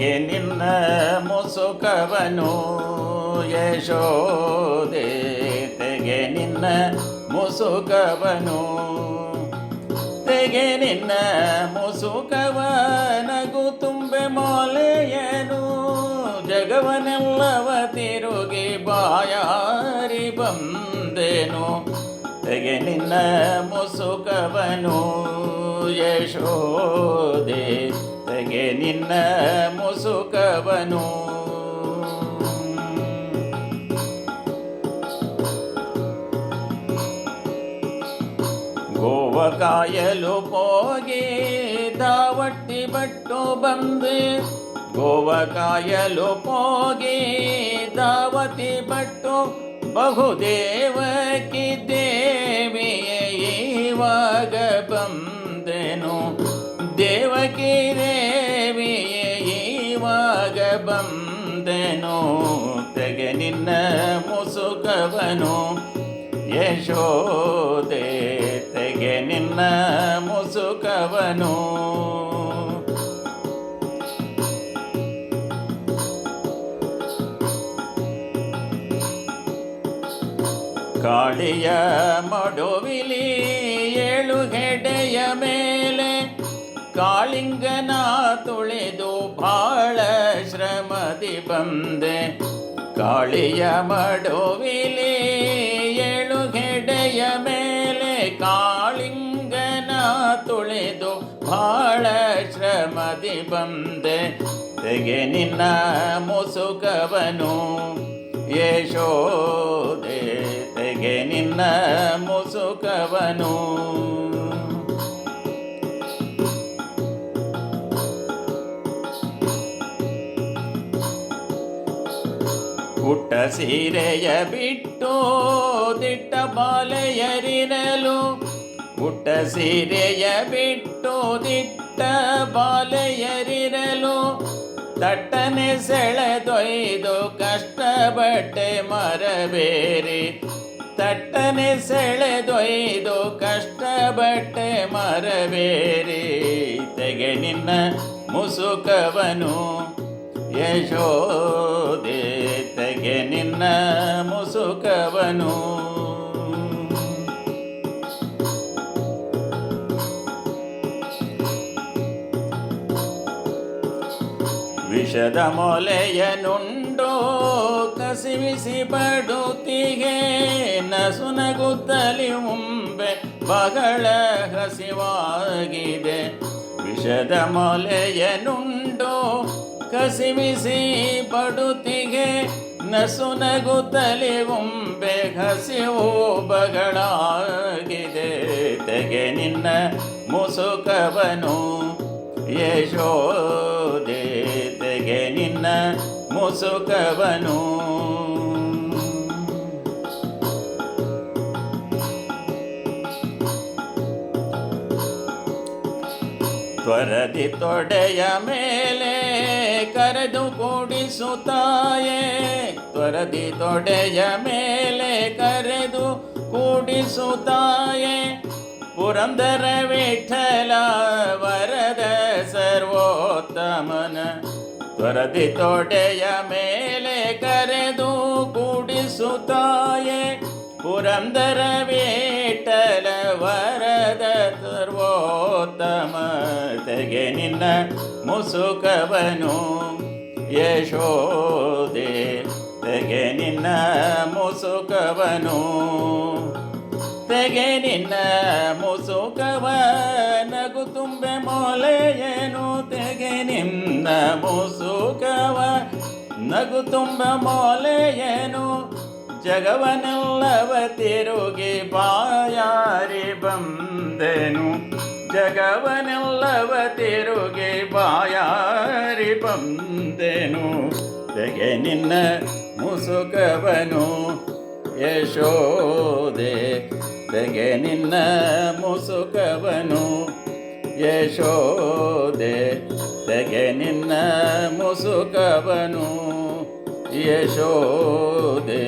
ತೆಗೆ ನಿನ್ನ ಮುಸುಕವನು ಯಶೋದೆ ತೆಗೆ ನಿನ್ನ ಮುಸುಕವನು. ತೆಗೆ ನಿನ್ನ ಮುಸುಕವ ನಗು ತುಂಬೆ ಮೊಲೆಯನು, ಜಗವನೆಲ್ಲವ ತಿರುಗಿ ಬಾಯಾರಿ ಬಂದೆನು. ತೆಗೆ ನಿನ್ನ ಮುಸುಕವನು ಯಶೋದೆ ತೆಗೆ ನಿನ್ನ ಮುಸುಕವನು. ಗೋವ ಕಾಯಲು ಹೋಗಿ ದಾವಟ್ಟಿ ಬಟ್ಟು ಬಂದೆ. ಗೋವ ಕಾಯಲು ಹೋಗಿ ದಾವತಿ ಬಟ್ಟು ಬಹುದೇವಕಿ ದೇವಿಯೇ ಇವಾಗ ಬಂದೆನು. ದೇವಕಿ ದೇವಿಯೇ ಇವಾಗ ಬಂದೆನು ತೆಗೆ ನಿನ್ನ ಮುಸುಕವನು. ಯಶೋದೆ ತೆಗೆ ನಿನ್ನ ಮುಸುಕವನು. ಕಾಳಿಯ ಮಡುವಿಲಿ ಏಳು ಹೆಡೆಯ ಮೇಲೆ ಕಾಳಿಂಗನ ತುಳಿದು ಬಾಳ ಶ್ರಮದಿ ಬಂದೆ. ಕಾಳಿಯ ಮಡುವಿಲಿ ಏಳು ಹೆಡೆಯ ಮೇಲೆ ಕಾಳಿಂಗನ ತುಳಿದು ಬಾಳ ಶ್ರಮದಿ ಬಂದೆ. ತೆಗೆ ನಿನ್ನ ಮುಸುಕವನು ಯಶೋದೆ ತೆಗೆ ನಿನ್ನ ಮುಸುಕವನು. ಪುಟ್ಟ ಸೀರೆಯ ಬಿಟ್ಟು ದಿಟ್ಟ ಬಾಲೆಯರಿನಲು. ಪುಟ್ಟ ಸೀರೆಯ ಬಿಟ್ಟು ದಿಟ್ಟ ಬಾಲೆಯರಿನಲು. ತಟ್ಟನೆ ಸೆಳೆದೊಯ್ದು ಕಷ್ಟಪಟ್ಟೆ ಮರಬೇರಿ. ತಟ್ಟನೆ ಸೆಳೆದೊಯ್ದು ಕಷ್ಟಪಟ್ಟೆ ಮರಬೇರಿ. ತೆಗೆ ನಿನ್ನ ಮುಸುಕವನು ಯಶೋದೆ ತೆಗೆ ನಿನ್ನ ಮುಸುಕವನು. ವಿಷದ ಮೊಲೆಯನುಂಡೋ, ಕಸಿವಿಸಿ ಬಡುತ್ತಿಗೆ ನಸುನಗುತ್ತಲಿ ಮುಂಬೆ ಬಹಳ ಹಸಿವಾಗಿದೆ. ವಿಷದ ಮೊಲೆಯನುಂಡೋ, ಕಸಿವಿಸಿ ಬಡುತ್ತಿಗೆ ನಸುನಗುತ್ತಲಿ ಒಂಬೆ ಹಸಿವು ಬಗಳಾಗಿದೆ ತೆಗೆ ನಿನ್ನ ಮುಸುಕವನು ಯಶೋದೆ ತೆಗೆ ನಿನ್ನ ಮುಸುಕವನು. ತ್ವರದಿ ತೊಡೆಯ ಮೇಲೆ ಕರೆದು ಕೂಡಿಸುತ್ತಾಯೇ ತ್ವರದಿ ತೊಡೆಯ ಮೇಲೆ ಕರೆದು ಕೂಡಿಸುತ್ತಾಯೇ ಪುರಂದರ ವಿಠಲ ವರದ ಸರ್ವೋತ್ತಮನ. ತ್ವರದಿ ತೊಡೆಯ ಮೇಲೆ ಕರೆದು ಕೂಡಿಸುತ್ತಾಯೇ ಪುರಂದರ ವಿಠಲ ವರದ ಸರ್ವೋತ್ತಮ ತೆಗೆ ನಿನ್ನ ಮುಸುಕವನು. ಯಶೋದೆ ತೆಗೆ ನಿನ್ನ ಮುಸುಕವನು. ತೆಗೆ ನಿನ್ನ ಮುಸುಕವ, ನಗು ತುಂಬೆ ಮೊಲೆಯೇನು. ತೆಗೆ ನಿನ್ನ ಮುಸುಕವ, ನಗು ತುಂಬ ಮೊಲೆಯೇನು. ಜಗವನೆಲ್ಲವ ತಿರುಗಿ ಬಾಯಾರಿ ಬಂದೆನು. ಜಗವನೆಲ್ಲವ ತಿರುಗಿ ಬಾಯಾರಿ ಬಂದೆನು ತೆಗೆ ನಿನ್ನ ಮುಸುಕವನು ಯಶೋದೆ ತೆಗೆ ನಿನ್ನ ಮುಸುಕವನು ಯಶೋದೆ ತೆಗೆ ನಿನ್ನ ಮುಸುಕವನು ಯಶೋದೆ